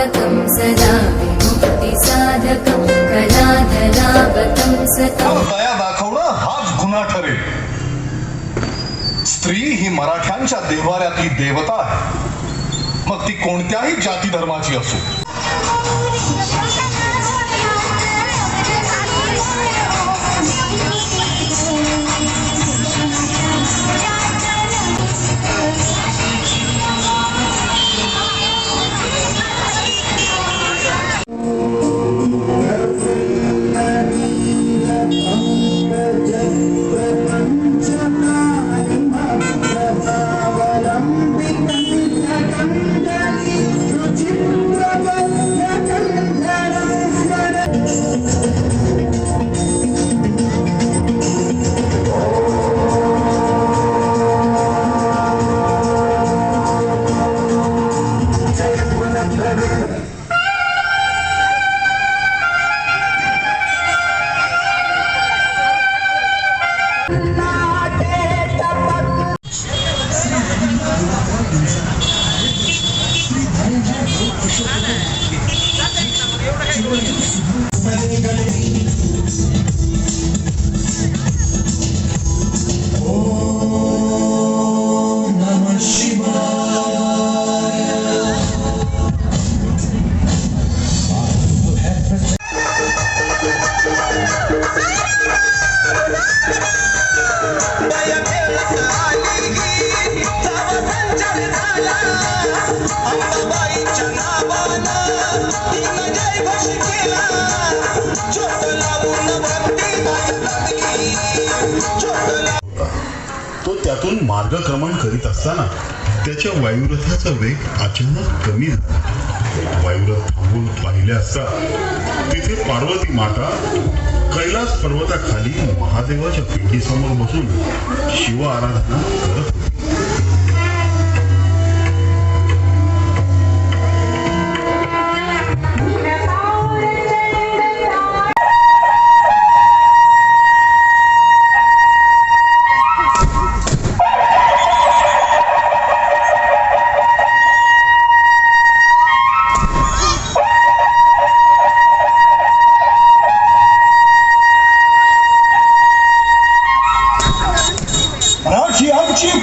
मोदकं सदा विमुक्तिसाधकं कलाधरावतं सतम् दया दाखवणं हाच गुन्हा ठरेल. स्त्री ही मराठ्यांच्या देवाऱ्यातली देवता आहे. मग ती कोणत्याही जाती धर्माची असो. Yes. तो त्यातून मार्गक्रमण करीत असताना त्याच्या वायुरथाचा वेग अचानक कमी झाला. वायुरथ थांबून पाहिले असता तिथे पार्वती माता कैलास पर्वताखाली महादेवाच्या पिंडीसमोर बसून शिव आराधना करत होती.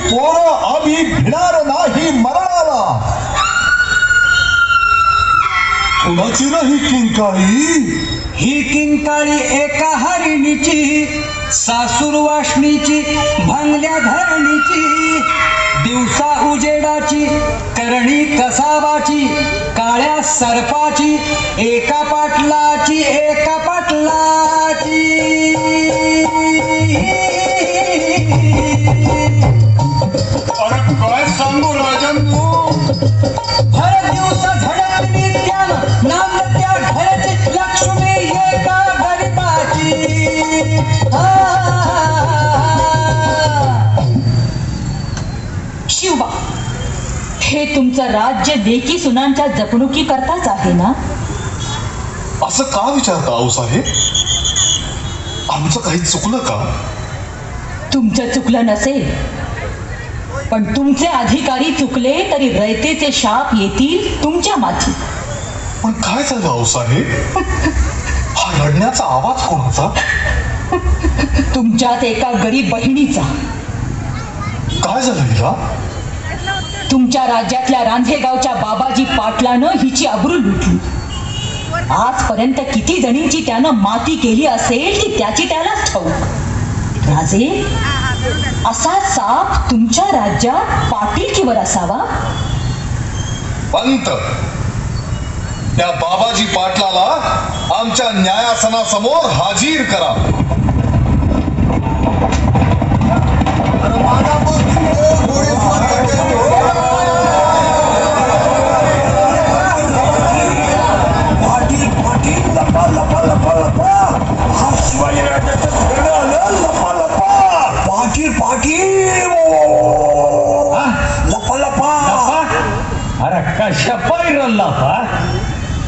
पोरं आम्ही भिणार नाही मरणाला कुणाची नाही किंकाळी? ही किंकाळी एका हरिणीची सासूर वाशणीची भांगल्या धरणीची दिवसा उजेडाची करणी कसाबाची काळ्या सर्पाची एका पाटलाची एका पाटलाची. शिवबा हे तुमचं राज्य लेकी सुनांच्या जपणुकी करताच आहे ना? असं का विचारता आऊ साहेब? आमचं काही चुकलं का? तुमचं चुकलं नसेल. पण तुमचे अधिकारी चुकले तरी रयतेचे शाप येतील तुमच्या माथी पण काय झालं आऊ साहेब? हा रडण्याचा आवाज कोणाचा? तुमच्यात एका गरीब बहिणीचा. काय झालं हिला? तुमच्या राज्यातल्या रांझेगावच्या बाबाजी पाटलानं हिची अब्रू लुटली. आजपर्यंत किती जणींची त्यानं माती केली असेल ती त्याची त्यालाच ठाऊक. राजे असा साप तुमच्या राज्यात पाटीलकीवर असावा? पंत त्या बाबाजी पाटलाला आमच्या न्यायासनासमोर हाजीर करा.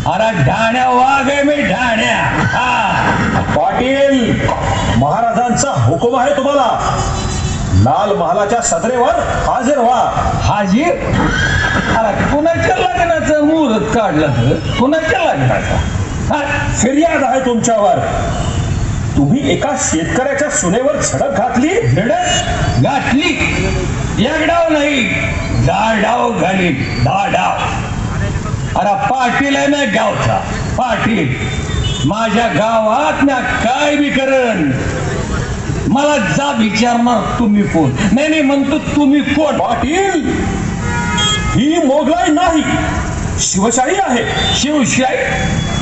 अरे ढाण्या वाघ आहे मी ढाण्या. हा. पाटील महाराजांचा हुकुम आहे तुम्हाला. लाल महालाच्या सदरेवर हाजीर व्हा. हाजीर? अरे कुणाच्या लग्नाचं मुहूर्त काढ काढलं त्याला घ्यायचा हा फिर्याद आहे तुमच्यावर. तुम्ही एका शेतकऱ्याच्या सुनेवर झडप घातली? धडक गाठली एक डाव नाही डाव घाली डाव अरे पाटील आहे ना गावचा. पाटील माझ्या गावात ना काय बी करण. मला जा विचारणार तुम्ही कोण. नाही नाही म्हणतो तुम्ही कोण. पाटील ही मोगलाई नाही. शिवशाही आहे. शिवशाही?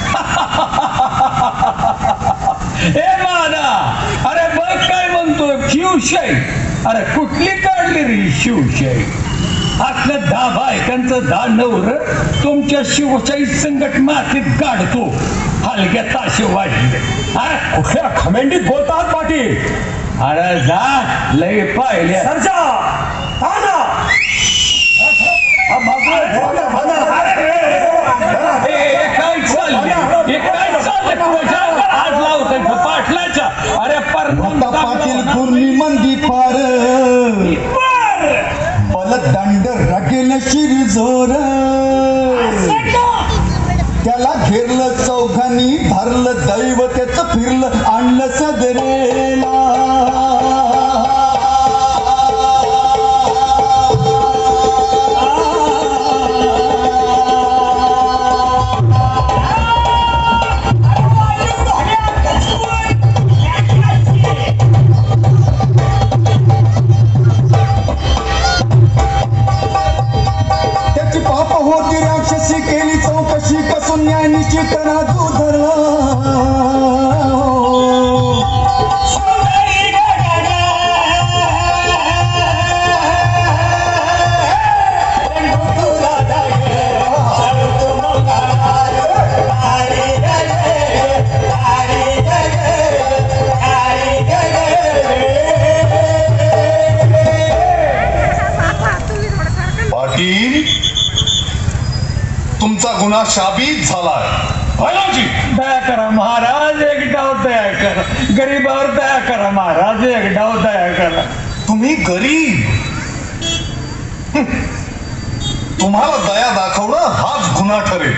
हे मादा अरे बघ काय म्हणतो शिवशाही. अरे कुठली काढली रे शिवशाही? असलं दहा बायकांचं दहा नवर तुमच्या शिवशाही संकट मातीत गाडतो. हलक्या ताशे वाढले. हा? कुठल्या खमेंडीत बोलतात पाटील? अरे जा लय पाहिल्या सरजा ताना हे- हे काय चाललंय? हे काय चाललंय? तुझ्या अंगावर हात लावतोय? का पाटलाच्या. अरे पर पाटील तुमचा गुन्हा शाबित झालाय. भयाजी दया करा महाराज एक डाव दया करा. गरीबावर दया करा महाराज एक डाव दया करा. तुम्ही गरीब. तुम्हाला दया दाखवणं हाच गुन्हा ठरेल.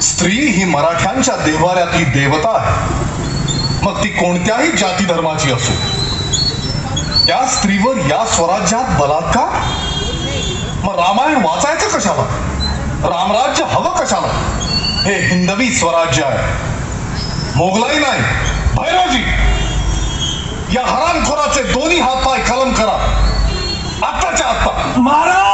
स्त्री ही मराठ्यांच्या देव्हाऱ्यातली देवता आहे. मग ती कोणत्याही जाती धर्माची असो. त्या स्त्रीवर या स्वराज्यात बलात्कार? रामायण वाचायचं कशाला? रामराज्य हवं कशाला? हे हिंदवी स्वराज्य आहे. मोगलाई नाही. भैरवजी या हरामखोराचे दोन्ही हात पाय कलम करा. आत्ताच्या आत्ता. महाराज!